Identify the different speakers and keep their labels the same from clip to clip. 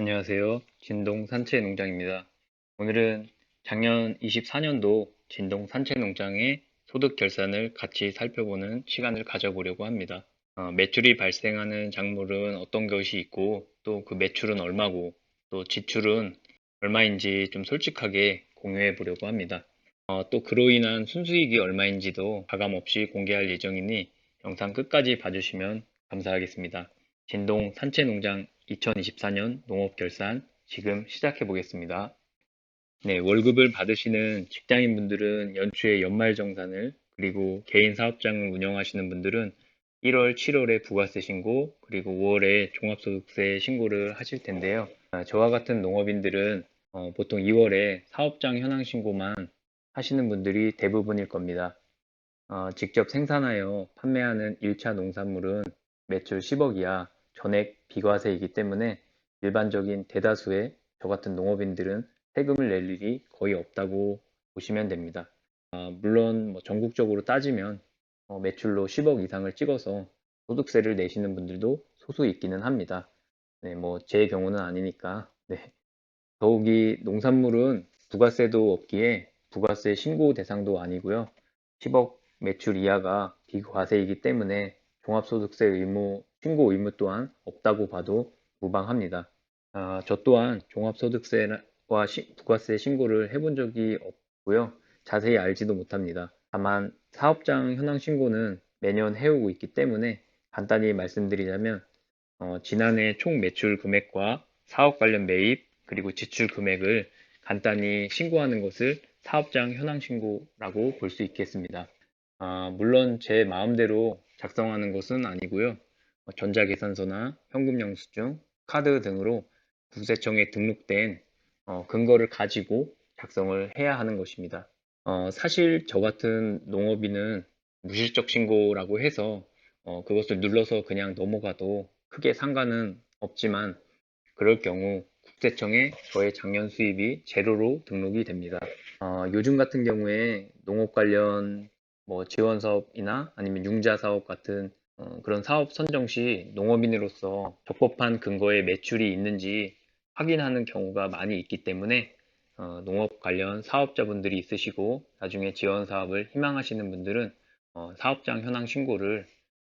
Speaker 1: 안녕하세요. 진동 산채 농장입니다. 오늘은 작년 24년도 진동 산채 농장의 소득 결산을 같이 살펴보는 시간을 가져보려고 합니다. 어, 매출이 발생하는 작물은 어떤 것이 있고 또 그 매출은 얼마고 또 지출은 얼마인지 좀 솔직하게 공유해 보려고 합니다. 어, 또 그로 인한 순수익이 얼마인지도 가감 없이 공개할 예정이니 영상 끝까지 봐주시면 감사하겠습니다. 진동 산채 농장 2024년 농업결산 지금 시작해 보겠습니다. 네, 월급을 받으시는 직장인 분들은 연초에 연말 정산을 그리고 개인 사업장을 운영하시는 분들은 1월, 7월에 부가세 신고 그리고 5월에 종합소득세 신고를 하실 텐데요. 아, 저와 같은 농업인들은 어, 보통 2월에 사업장 현황 신고만 하시는 분들이 대부분일 겁니다. 어, 직접 생산하여 판매하는 1차 농산물은 매출 10억 이하 전액 비과세이기 때문에 일반적인 대다수의 저 같은 농업인들은 세금을 낼 일이 거의 없다고 보시면 됩니다. 아, 물론 뭐 전국적으로 따지면 어, 매출로 10억 이상을 찍어서 소득세를 내시는 분들도 소수 있기는 합니다. 네, 뭐 제 경우는 아니니까. 네. 더욱이 농산물은 부가세도 없기에 부가세 신고 대상도 아니고요. 10억 매출 이하가 비과세이기 때문에 종합소득세 의무, 신고 의무 또한 없다고 봐도 무방합니다. 아, 저 또한 종합소득세와 시, 부가세 신고를 해본 적이 없고요. 자세히 알지도 못합니다. 다만 사업장 현황 신고는 매년 해오고 있기 때문에 간단히 말씀드리자면 어, 지난해 총 매출 금액과 사업 관련 매입 그리고 지출 금액을 간단히 신고하는 것을 사업장 현황 신고라고 볼 수 있겠습니다. 아, 물론 제 마음대로 작성하는 것은 아니고요. 어, 전자계산서나 현금영수증, 카드 등으로 국세청에 등록된 어, 근거를 가지고 작성을 해야 하는 것입니다. 어, 사실 저 같은 농업인은 무실적 신고라고 해서 어, 그것을 눌러서 그냥 넘어가도 크게 상관은 없지만 그럴 경우 국세청에 저의 작년 수입이 제로로 등록이 됩니다. 어, 요즘 같은 경우에 농업 관련 뭐 지원 사업이나 아니면 융자 사업 같은 어, 그런 사업 선정 시 농업인으로서 적법한 근거에 매출이 있는지 확인하는 경우가 많이 있기 때문에 어, 농업 관련 사업자분들이 있으시고 나중에 지원 사업을 희망하시는 분들은 어, 사업장 현황 신고를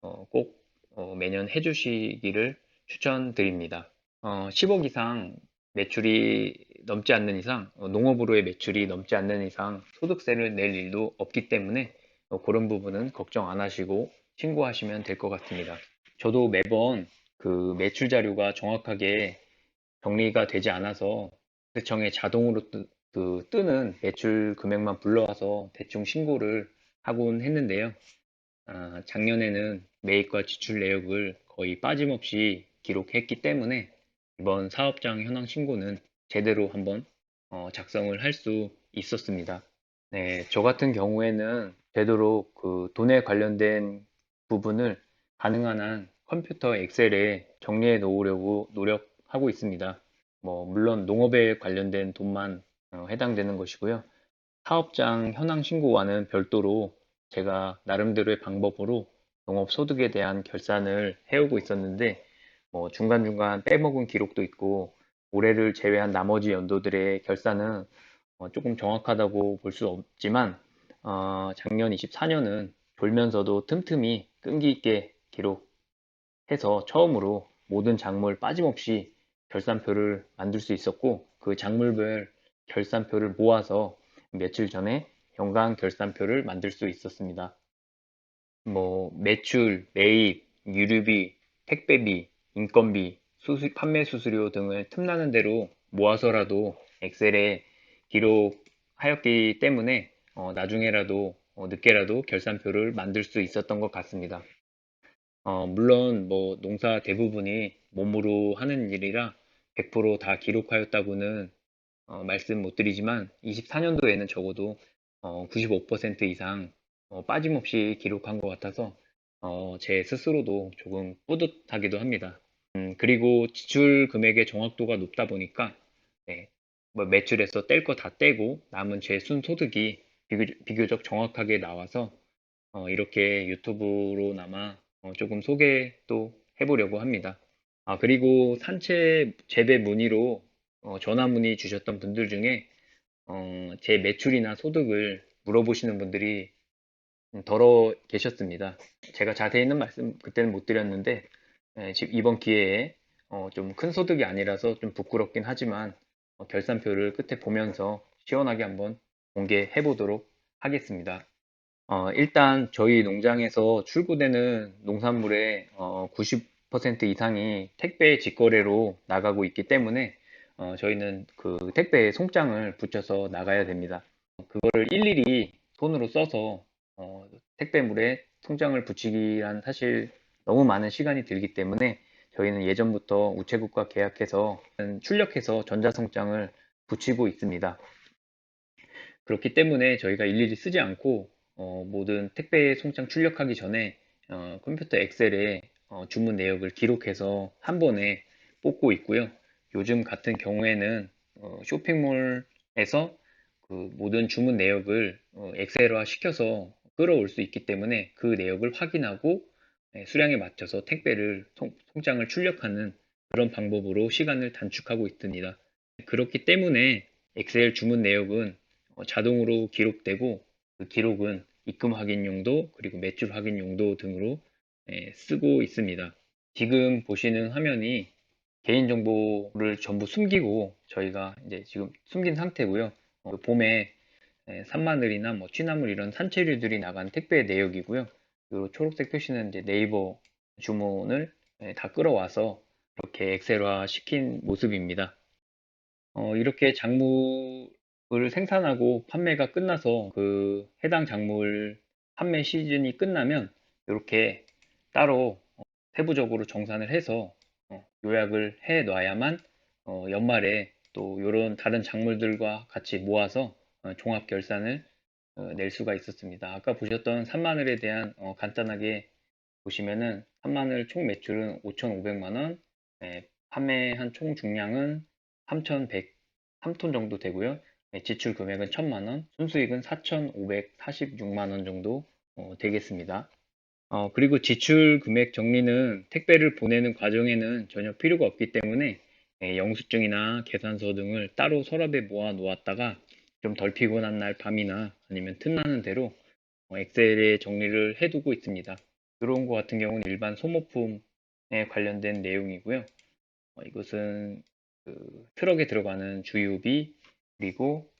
Speaker 1: 어, 꼭 어, 매년 해주시기를 추천드립니다. 10억 어, 이상 매출이 넘지 않는 이상, 농업으로의 매출이 넘지 않는 이상 소득세를 낼 일도 없기 때문에 어, 그런 부분은 걱정 안 하시고 신고하시면 될 것 같습니다. 저도 매번 그 매출 자료가 정확하게 정리가 되지 않아서 세청에 자동으로 뜨, 그 뜨는 매출 금액만 불러와서 대충 신고를 하곤 했는데요. 아, 작년에는 매입과 지출 내역을 거의 빠짐없이 기록했기 때문에 이번 사업장 현황 신고는 제대로 한번 어, 작성을 할 수 있었습니다. 네, 저 같은 경우에는 되도록 그 돈에 관련된 부분을 가능한 한 컴퓨터 엑셀에 정리해 놓으려고 노력하고 있습니다. 뭐 물론 농업에 관련된 돈만 어, 해당되는 것이고요. 사업장 현황 신고와는 별도로 제가 나름대로의 방법으로 농업 소득에 대한 결산을 해오고 있었는데 뭐 중간중간 빼먹은 기록도 있고 올해를 제외한 나머지 연도들의 결산은 어, 조금 정확하다고 볼 수 없지만 어, 작년 24년은 돌면서도 틈틈이 끈기 있게 기록해서 처음으로 모든 작물 빠짐없이 결산표를 만들 수 있었고 그 작물별 결산표를 모아서 며칠 전에 연간 결산표를 만들 수 있었습니다. 뭐 매출, 매입, 유류비, 택배비, 인건비, 수수, 판매 수수료 등을 틈나는 대로 모아서라도 엑셀에 기록하였기 때문에 어, 나중에라도 어, 늦게라도 결산표를 만들 수 있었던 것 같습니다. 어, 물론 뭐 농사 대부분이 몸으로 하는 일이라 100%다 기록하였다고는 어, 말씀 못 드리지만 24년도에는 적어도 95% 어, 이상 어, 빠짐없이 기록한 것 같아서 제 스스로도 조금 뿌듯하기도 합니다. 음, 그리고 지출 금액의 정확도가 높다 보니까 네, 뭐 매출에서 뗄 거 다 떼고 남은 제 순소득이 비교 적 정확하게 나와서 어, 이렇게 유튜브로나마 어, 조금 소개 또 해보려고 합니다. 아, 그리고 산채 재배 문의로 어, 전화 문의 주셨던 분들 중에 어, 제 매출이나 소득을 물어보시는 분들이 덜어 계셨습니다. 제가 자세히는 말씀 그때는 못 드렸는데 예, 이번 기회에 어, 좀큰 소득이 아니라서 좀 부끄럽긴 하지만 어, 결산표를 끝에 보면서 시원하게 한번 공개해 보도록 하겠습니다. 어, 일단 저희 농장에서 출고되는 농산물의 어, 90% 이상이 택배 직거래로 나가고 있기 때문에 어, 저희는 그 택배에 송장을 붙여서 나가야 됩니다. 그거를 일일이 손으로 써서 어, 택배물에 송장을 붙이기란 사실 너무 많은 시간이 들기 때문에 저희는 예전부터 우체국과 계약해서 출력해서 전자송장을 붙이고 있습니다. 그렇기 때문에 저희가 일일이 쓰지 않고 어, 모든 택배 송장 출력하기 전에 어, 컴퓨터 엑셀에 어, 주문 내역을 기록해서 한 번에 뽑고 있고요. 요즘 같은 경우에는 어, 쇼핑몰에서 그 모든 주문 내역을 어, 엑셀화 시켜서 끌어올 수 있기 때문에 그 내역을 확인하고 네, 수량에 맞춰서 택배를 통, 통장을 출력하는 그런 방법으로 시간을 단축하고 있습니다. 그렇기 때문에 엑셀 주문 내역은 어, 자동으로 기록되고 그 기록은 입금 확인 용도 그리고 매출 확인 용도 등으로 예, 쓰고 있습니다. 지금 보시는 화면이 개인정보를 전부 숨기고 저희가 이제 지금 숨긴 상태고요. 어, 봄에 예, 산마늘이나 뭐 취나물 이런 산채류들이 나간 택배 내역이고요. 이 초록색 표시는 이제 네이버 주문을 예, 다 끌어와서 이렇게 엑셀화 시킨 모습입니다. 어, 이렇게 작물 을 생산하고 판매가 끝나서 그 해당 작물 판매 시즌이 끝나면 이렇게 따로 어, 세부적으로 정산을 해서 어, 요약을 해 놔야만 어, 연말에 또 이런 다른 작물들과 같이 모아서 어, 종합 결산을 어, 낼 수가 있었습니다. 아까 보셨던 산마늘에 대한 어, 간단하게 보시면은 산마늘 총 매출은 5,500만원, 네, 판매한 총 중량은 3,103톤 정도 되고요. 네, 지출 금액은 1,000만원, 순수익은 4,546만원 정도 어, 되겠습니다. 어, 그리고 지출 금액 정리는 택배를 보내는 과정에는 전혀 필요가 없기 때문에 네, 영수증이나 계산서 등을 따로 서랍에 모아 놓았다가 좀 덜 피곤한 날 밤이나 아니면 틈나는 대로 어, 엑셀에 정리를 해두고 있습니다. 들어온 것 같은 경우는 일반 소모품에 관련된 내용이고요. 어, 이것은 그 트럭에 들어가는 주유비 그리고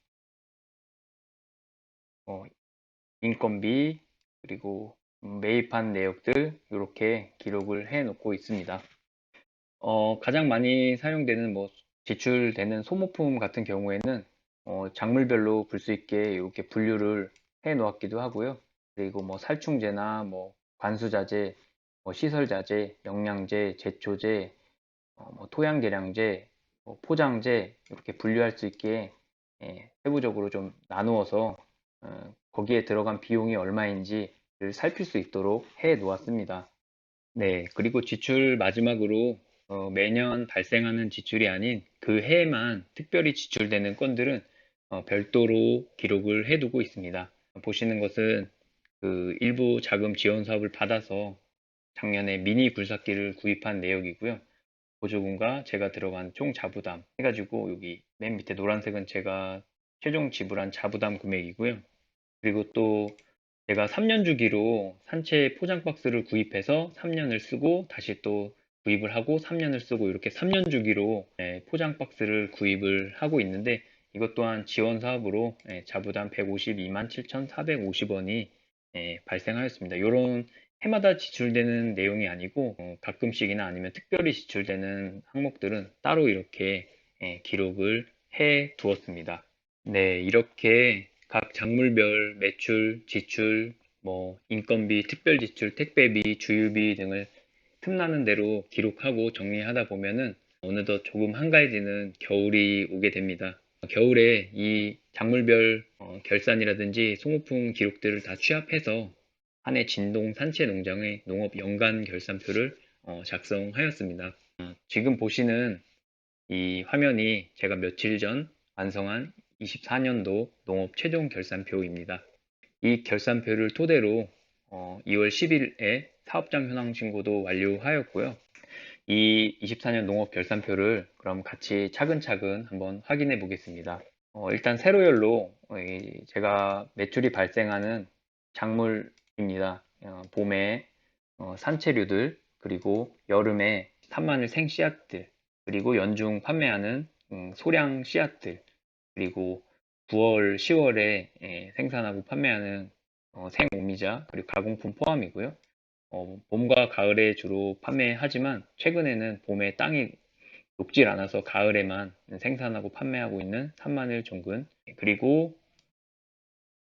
Speaker 1: 어, 인건비 그리고 매입한 내역들 이렇게 기록을 해 놓고 있습니다. 어, 가장 많이 사용되는 뭐 지출되는 소모품 같은 경우에는 어, 작물별로 볼 수 있게 이렇게 분류를 해 놓았기도 하고요. 그리고 뭐 살충제나 뭐 관수자재, 뭐 시설자재, 영양제, 제초제, 어, 뭐 토양계량제, 뭐 포장제 이렇게 분류할 수 있게 예, 세부적으로 좀 나누어서 어, 거기에 들어간 비용이 얼마인지를 살필 수 있도록 해 놓았습니다. 네, 그리고 지출 마지막으로 어, 매년 발생하는 지출이 아닌 그 해에만 특별히 지출되는 건들은 어, 별도로 기록을 해두고 있습니다. 보시는 것은 그 일부 자금 지원 사업을 받아서 작년에 미니 굴삭기를 구입한 내역이고요. 보조금과 제가 들어간 총 자부담 해가지고 여기 맨 밑에 노란색은 제가 최종 지불한 자부담 금액이고요. 그리고 또 제가 3년 주기로 산채 포장 박스를 구입해서 3년을 쓰고 다시 또 구입을 하고 3년을 쓰고 이렇게 3년 주기로 예, 포장 박스를 구입을 하고 있는데 이것 또한 지원 사업으로 예, 자부담 152만 7,450원이 예, 발생하였습니다. 이런 해마다 지출되는 내용이 아니고 어, 가끔씩이나 아니면 특별히 지출되는 항목들은 따로 이렇게 기록을 해 두었습니다. 네, 이렇게 각 작물별 매출, 지출, 뭐 인건비, 특별 지출, 택배비, 주유비 등을 틈나는 대로 기록하고 정리하다 보면은 어느덧 조금 한가해지는 겨울이 오게 됩니다. 겨울에 이 작물별 어, 결산이라든지 소모품 기록들을 다 취합해서 한 해 진동 산채 농장의 농업 연간 결산표를 어, 작성하였습니다. 어, 지금 보시는 이 화면이 제가 며칠 전 완성한 24년도 농업 최종 결산표입니다. 이 결산표를 토대로 2월 10일에 사업장 현황 신고도 완료하였고요. 이 24년 농업 결산표를 그럼 같이 차근차근 한번 확인해 보겠습니다. 어, 일단 세로열로 어, 이 제가 매출이 발생하는 작물 입니다. 어, 봄에 어, 산채류들 그리고 여름에 산마늘 생씨앗들 그리고 연중 판매하는 음, 소량 씨앗들 그리고 9월, 10월에 예, 생산하고 판매하는 어, 생오미자 그리고 가공품 포함이고요. 어, 봄과 가을에 주로 판매하지만 최근에는 봄에 땅이 녹질 않아서 가을에만 생산하고 판매하고 있는 산마늘 종근 그리고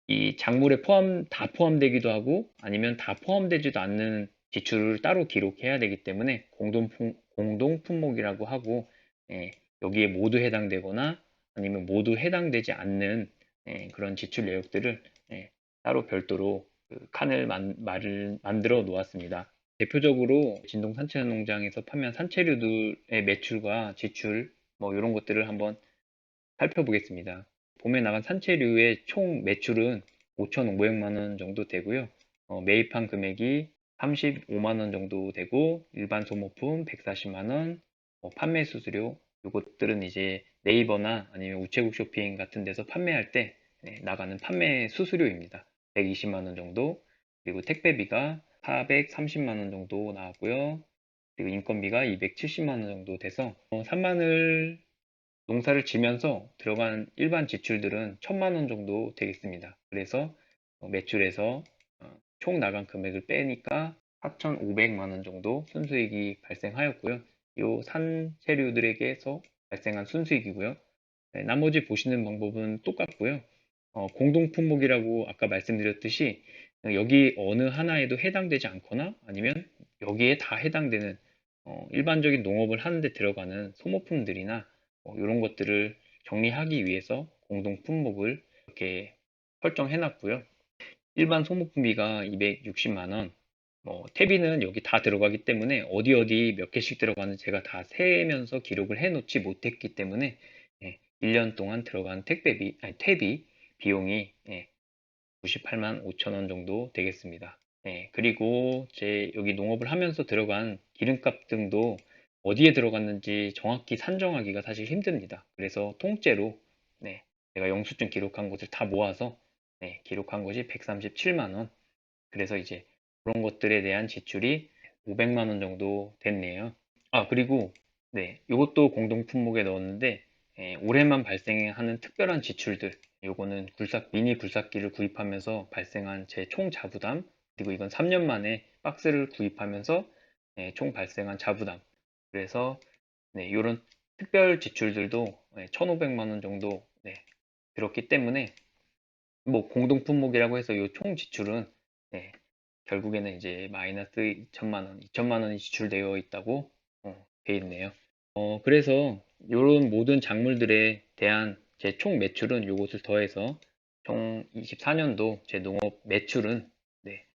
Speaker 1: 이 작물에 포함 다 포함되기도 하고 아니면 다 포함되지도 않는 지출을 따로 기록해야 되기 때문에 공동 공동 품목이라고 하고 예, 여기에 모두 해당되거나 아니면 모두 해당되지 않는 예, 그런 지출 내역들을 예, 따로 별도로 그 칸을 만, 말을 만들어 놓았습니다. 대표적으로 진동 산채 농장에서 판매한 산채류들의 매출과 지출 뭐 이런 것들을 한번 살펴보겠습니다. 봄에 나간 산채류의 총 매출은 5,500만 원 정도 되고요. 어, 매입한 금액이 35만 원 정도 되고 일반 소모품 140만 원, 뭐 판매 수수료 이것들은 이제 네이버나 아니면 우체국 쇼핑 같은 데서 판매할 때 네, 나가는 판매 수수료입니다. 120만 원 정도 그리고 택배비가 430만 원 정도 나왔고요. 그리고 인건비가 270만 원 정도 돼서 어, 산마늘 농사를 지면서 들어간 일반 지출들은 1000만 원 정도 되겠습니다. 그래서 어, 매출에서 어, 총 나간 금액을 빼니까 4,500만 원 정도 순수익이 발생하였고요. 이 산재료들에게서 발생한 순수익이고요. 네, 나머지 보시는 방법은 똑같고요. 어, 공동 품목이라고 아까 말씀드렸듯이 여기 어느 하나에도 해당되지 않거나 아니면 여기에 다 해당되는 어, 일반적인 농업을 하는데 들어가는 소모품들이나 어, 이런 것들을 정리하기 위해서 공동 품목을 이렇게 설정해 놨고요. 일반 소모품비가 260만원, 뭐 퇴비는 여기 다 들어가기 때문에 어디 어디 몇 개씩 들어가는지 제가 다 세면서 기록을 해 놓지 못했기 때문에 예, 1년 동안 들어간 택배비, 아니 퇴비 비용이 예, 98만 5천원 정도 되겠습니다. 예, 그리고 제 여기 농업을 하면서 들어간 기름값 등도 어디에 들어갔는지 정확히 산정하기가 사실 힘듭니다. 그래서 통째로 네, 제가 영수증 기록한 것을 다 모아서 네, 기록한 것이 137만 원. 그래서 이제 그런 것들에 대한 지출이 500만 원 정도 됐네요. 아, 그리고 네, 이것도 공동 품목에 넣었는데 예, 올해만 발생하는 특별한 지출들 요거는 굴삭 미니 굴삭기를 구입하면서 발생한 제 총 자부담 그리고 이건 3년 만에 박스를 구입하면서 예, 총 발생한 자부담 그래서 네, 이런 특별 지출들도 네, 1,500만 원 정도 네, 들었기 때문에 뭐 공동 품목이라고 해서 이 총 지출은 네, 결국에는 이제 마이너스 2천만 원, 2천만 원이 지출되어 있다고 어, 돼 있네요. 어, 그래서 이런 모든 작물들에 대한 제 총 매출은 이것을 더해서 총 24년도 제 농업 매출은 네,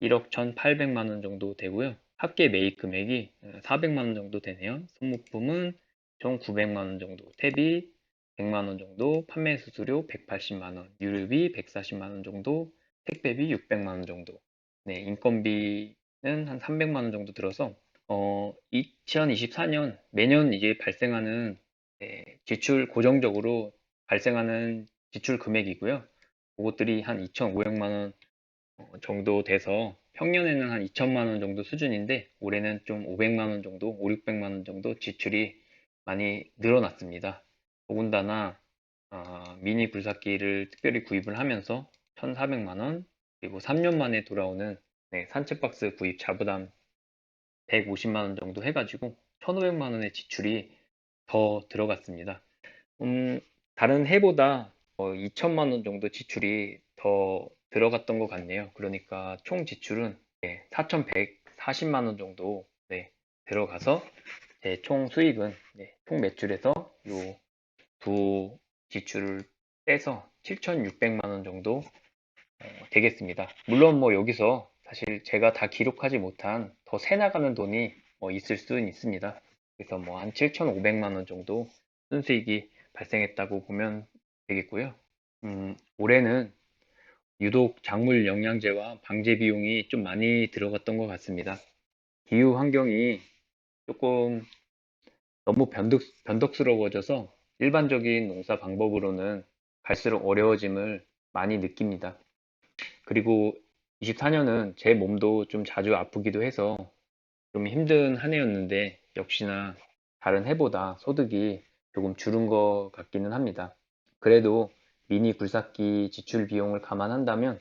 Speaker 1: 1억 1,800만 원 정도 되고요. 합계 매입 금액이 400만 원 정도 되네요. 소모품은 총 900만 원 정도, 퇴비 100만 원 정도, 판매 수수료 180만 원, 유류비 140만 원 정도, 택배비 600만 원 정도. 네, 인건비는 한 300만 원 정도 들어서 어, 2024년 매년 이제 발생하는 네, 지출 고정적으로 발생하는 지출 금액이고요. 그것들이 한 2,500만 원 어, 정도 돼서 평년에는 한 2천만 원 정도 수준인데 올해는 좀 500만 원 정도, 5, 600만 원 정도 지출이 많이 늘어났습니다. 더군다나 어, 미니 굴삭기를 특별히 구입을 하면서 1,400만 원 그리고 3년 만에 돌아오는 네, 산책 박스 구입 자부담 150만 원 정도 해가지고 1,500만 원의 지출이 더 들어갔습니다. 음, 다른 해보다 어, 2천만 원 정도 지출이 더 들어갔던 것 같네요. 그러니까 총 지출은 네, 4,140만 원 정도 네, 들어가서 네, 총 수익은 네, 총 매출에서 요 두 지출을 빼서 7,600만 원 정도 어, 되겠습니다. 물론 뭐 여기서 사실 제가 다 기록하지 못한 더 새 나가는 돈이 뭐 있을 수는 있습니다. 그래서 뭐 한 7,500만 원 정도 순수익이 발생했다고 보면 되겠고요. 음, 올해는 유독 작물 영양제와 방제 비용이 좀 많이 들어갔던 것 같습니다. 기후 환경이 조금 너무 변덕, 변덕스러워져서 일반적인 농사 방법으로는 갈수록 어려워짐을 많이 느낍니다. 그리고 24년은 제 몸도 좀 자주 아프기도 해서 좀 힘든 한 해였는데 역시나 다른 해보다 소득이 조금 줄은 것 같기는 합니다. 그래도 미니 굴삭기 지출 비용을 감안한다면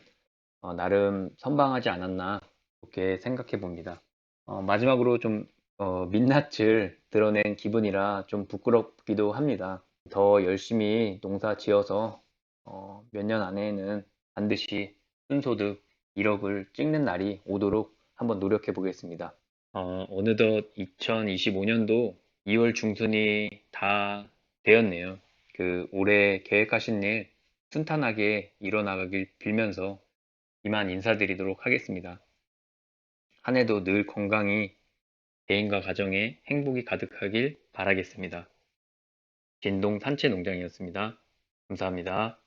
Speaker 1: 어, 나름 선방하지 않았나 그렇게 생각해 봅니다. 어, 마지막으로 좀 어, 민낯을 드러낸 기분이라 좀 부끄럽기도 합니다. 더 열심히 농사 지어서 몇 년 안에는 반드시 순소득 1억을 찍는 날이 오도록 한번 노력해 보겠습니다. 어, 어느덧 2025년도 2월 중순이 다 되었네요. 그 올해 계획하신 일 순탄하게 일어나가길 빌면서 이만 인사드리도록 하겠습니다. 한 해도 늘 건강히 개인과 가정에 행복이 가득하길 바라겠습니다. 진동 산채 농장이었습니다. 감사합니다.